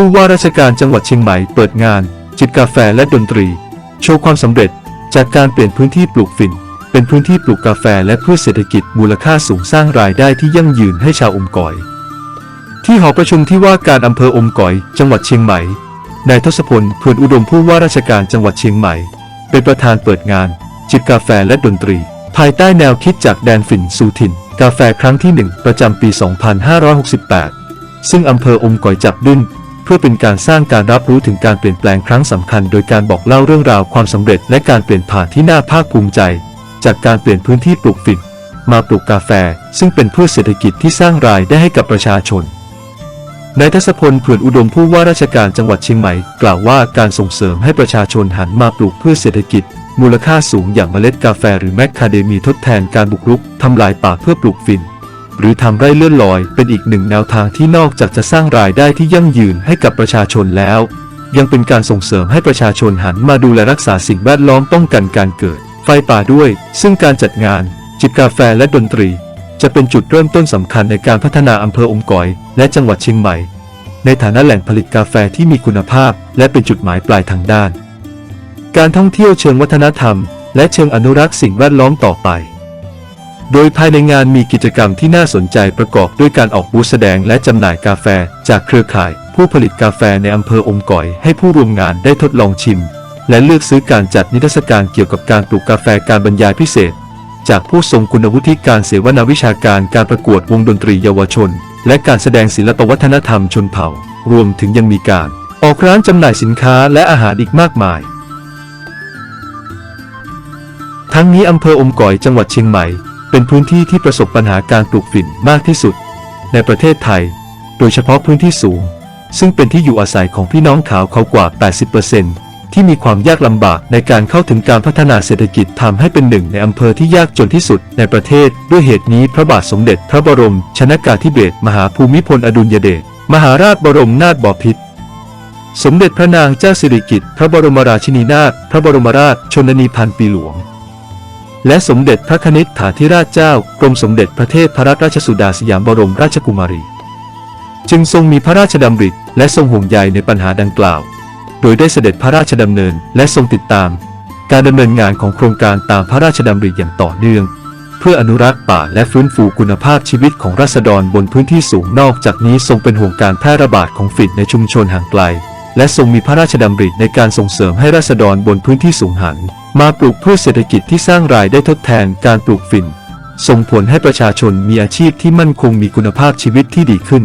ผู้ว่าราชการจังหวัดเชียงใหม่เปิดงาน จิตกาแฟและดนตรี โชว์ความสำเร็จ จากการเปลี่ยนพื้นที่ปลูกฝิ่น เป็นพื้นที่ปลูกกาแฟและพืชเศรษฐกิจมูลค่าสูงสร้างรายได้ที่ยั่งยืนให้ชาวอมก่อย ที่หอประชุมที่ว่าการอำเภออมก่อย จังหวัดเชียงใหม่นายทศพลเพื่อนอุดมผู้ว่าราชการจังหวัดเชียงใหม่ เป็นประธานเปิดงาน จิตกาแฟและดนตรี ภายใต้แนวคิดจากแดนฝิ่นสู่ถิ่น กาแฟครั้งที่ 1 ประจำปี 2568 ซึ่งอำเภออมก่อยจับดุ้น พื่อเป็นการสร้างการรับรู้ถึงการเปลี่ยนแปลงครั้งสำคัญ โดยการบอกเล่าเรื่องราวความสำเร็จและการเปลี่ยนผ่านที่น่าภาคภูมิใจ จากการเปลี่ยนพื้นที่ปลูกฝิ่นมาปลูกกาแฟ ซึ่งเป็นพืชเศรษฐกิจที่สร้างรายได้ให้กับประชาชนนายทศพลเผื่อนอุดมผู้ว่าราชการจังหวัดเชียงใหม่ กล่าวว่าการส่งเสริมให้ประชาชนหันมาปลูกพืชเศรษฐกิจ มูลค่าสูงอย่างเมล็ดกาแฟหรือแมคคาเดมีทดแทนการบุกรุกทำลายป่าเพื่อปลูกฝิ่น หรือทำไร่เลื่อนลอย เป็นอีกหนึ่งแนวทางที่นอกจากจะสร้างรายได้ที่ยั่งยืนให้กับประชาชนแล้ว ยังเป็นการส่งเสริมให้ประชาชนหันมาดูแลรักษาสิ่งแวดล้อมป้องกันการเกิด ไฟป่าด้วย ซึ่งการจัดงาน จิตกาแฟและดนตรี จะเป็นจุดเริ่มต้นสำคัญในการพัฒนาอำเภออมก๋อย และจังหวัดเชียงใหม่ ในฐานะแหล่งผลิตกาแฟที่มีคุณภาพ และเป็นจุดหมายปลายทางด้าน การท่องเที่ยวเชิงวัฒนธรรม และเชิงอนุรักษ์สิ่งแวดล้อมต่อไป โดยภายในงานมีกิจกรรมที่น่าสนใจประกอบด้วยการออกบูธแสดงและจำหน่ายกาแฟ จากเครือข่าย ผู้ผลิตกาแฟในอำเภออมก๋อย ให้ผู้ร่วมงานได้ทดลองชิม และเลือกซื้อการจัดนิทรรศการเกี่ยวกับการปลูกกาแฟการบรรยายพิเศษ จากผู้ทรงคุณวุฒิการเสวนาวิชาการการประกวดวงดนตรีเยาวชน และการแสดงศิลปวัฒนธรรมชนเผ่า รวมถึงยังมีการ ออกร้านจำหน่ายสินค้าและอาหารอีกมากมาย ทั้งนี้อำเภออมก๋อยจังหวัดเชียงใหม่ เป็นพื้นที่ที่ประสบปัญหาการปลูกฝิ่นมากที่สุด ในประเทศไทย โดยเฉพาะพื้นที่สูง ซึ่งเป็นที่อยู่อาศัยของพี่น้องขาวเขากว่า 80%ที่มีความยากลำบากในการเข้าถึงการพัฒนาเศรษฐกิจทำให้เป็นหนึ่งในอำเภอที่ยากจนที่สุดในประเทศ ด้วยเหตุนี้พระบาทสมเด็จพระบรม ชนากาธิเบศรมหาภูมิพลอดุลยเดชมหาราชบรมนาถบพิตรสมเด็จพระนางเจ้าสิริกิติ์พระบรมราชินีนาถพระบรมราชชนนีพันปีหลวง และสมเด็จพระคณิษฐาธิราชเจ้ากรมสมเด็จพระเทพรัตนราชสุดาสยามบรมราชกุมารี จึงทรงมีพระราชดำริและทรงห่วงใยในปัญหาดังกล่าว โดยได้เสด็จพระราชดำเนินและทรงติดตาม การดำเนินงานของโครงการตามพระราชดำริอย่างต่อเนื่อง เพื่ออนุรักษ์ป่าและฟื้นฟูคุณภาพชีวิตของราษฎรบนพื้นที่สูงนอกจากนี้ทรงเป็นห่วงการแพร่ระบาดของฝิ่นในชุมชนห่างไกล และทรงมีพระราชดำริในการส่งเสริมให้ราษฎรบนพื้นที่สูงหัน มาปลูกพืชเศรษฐกิจที่สร้างรายได้ทดแทนการปลูกฝิ่นส่งผลให้ประชาชนมีอาชีพที่มั่นคงมีคุณภาพชีวิตที่ดีขึ้น